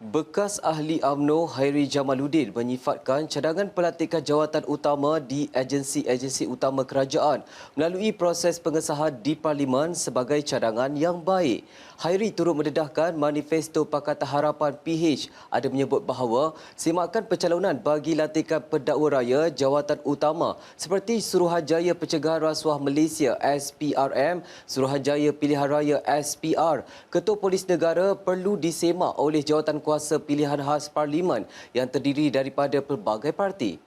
Bekas ahli AMNO Hairi Jamaluddin menyifatkan cadangan pelantikan jawatan utama di agensi-agensi utama kerajaan melalui proses pengesahan di Parlimen sebagai cadangan yang baik. Hairi turut mendedahkan manifesto Pakatan Harapan PH ada menyebut bahawa semakan pencalonan bagi lantikan pendakwa raya jawatan utama seperti Suruhanjaya Pencegahan Rasuah Malaysia SPRM, Suruhanjaya Pilihan Raya SPR, Ketua Polis Negara perlu disemak oleh jawatan kuasa pilihan khas parlimen yang terdiri daripada pelbagai parti.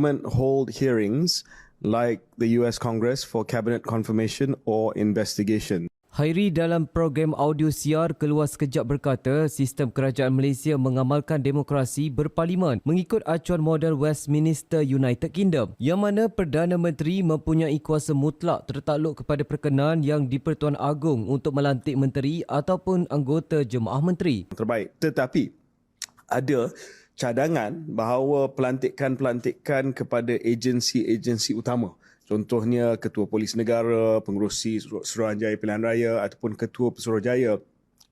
Parliament hold hearings like the US Congress for cabinet confirmation or investigation. Hairi dalam program audio siar keluar sekejap berkata sistem kerajaan Malaysia mengamalkan demokrasi berparlimen mengikut acuan model Westminster United Kingdom yang mana Perdana Menteri mempunyai kuasa mutlak tertakluk kepada perkenan yang di-Pertuan Agong untuk melantik menteri ataupun anggota jemaah menteri. Terbaik. Tetapi ada cadangan bahawa pelantikan-pelantikan kepada agensi-agensi utama Contohnya Ketua Polis Negara, Pengerusi Suruhanjaya Pilihan Raya ataupun Ketua Pesuruhjaya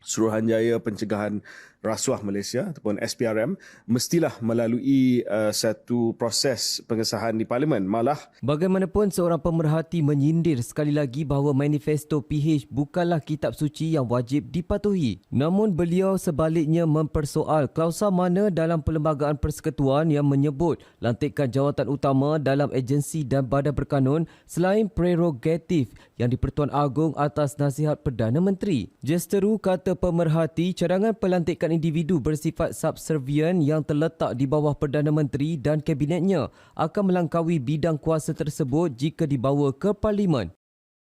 Suruhanjaya Pencegahan Rasuah Malaysia ataupun SPRM mestilah melalui uh, satu proses pengesahan di Parlimen. Malah Bagaimanapun seorang pemerhati menyindir sekali lagi bahawa manifesto PH bukanlah kitab suci yang wajib dipatuhi. Namun beliau sebaliknya mempersoal klausa mana dalam Perlembagaan Persekutuan yang menyebut lantikan jawatan utama dalam agensi dan badan berkanun selain prerogatif yang di-Pertuan Agong atas nasihat Perdana Menteri. Jesteru kata pemerhati cadangan pelantikan individu bersifat subservient yang terletak di bawah Perdana Menteri dan kabinetnya akan melangkaui bidang kuasa tersebut jika dibawa ke parlimen.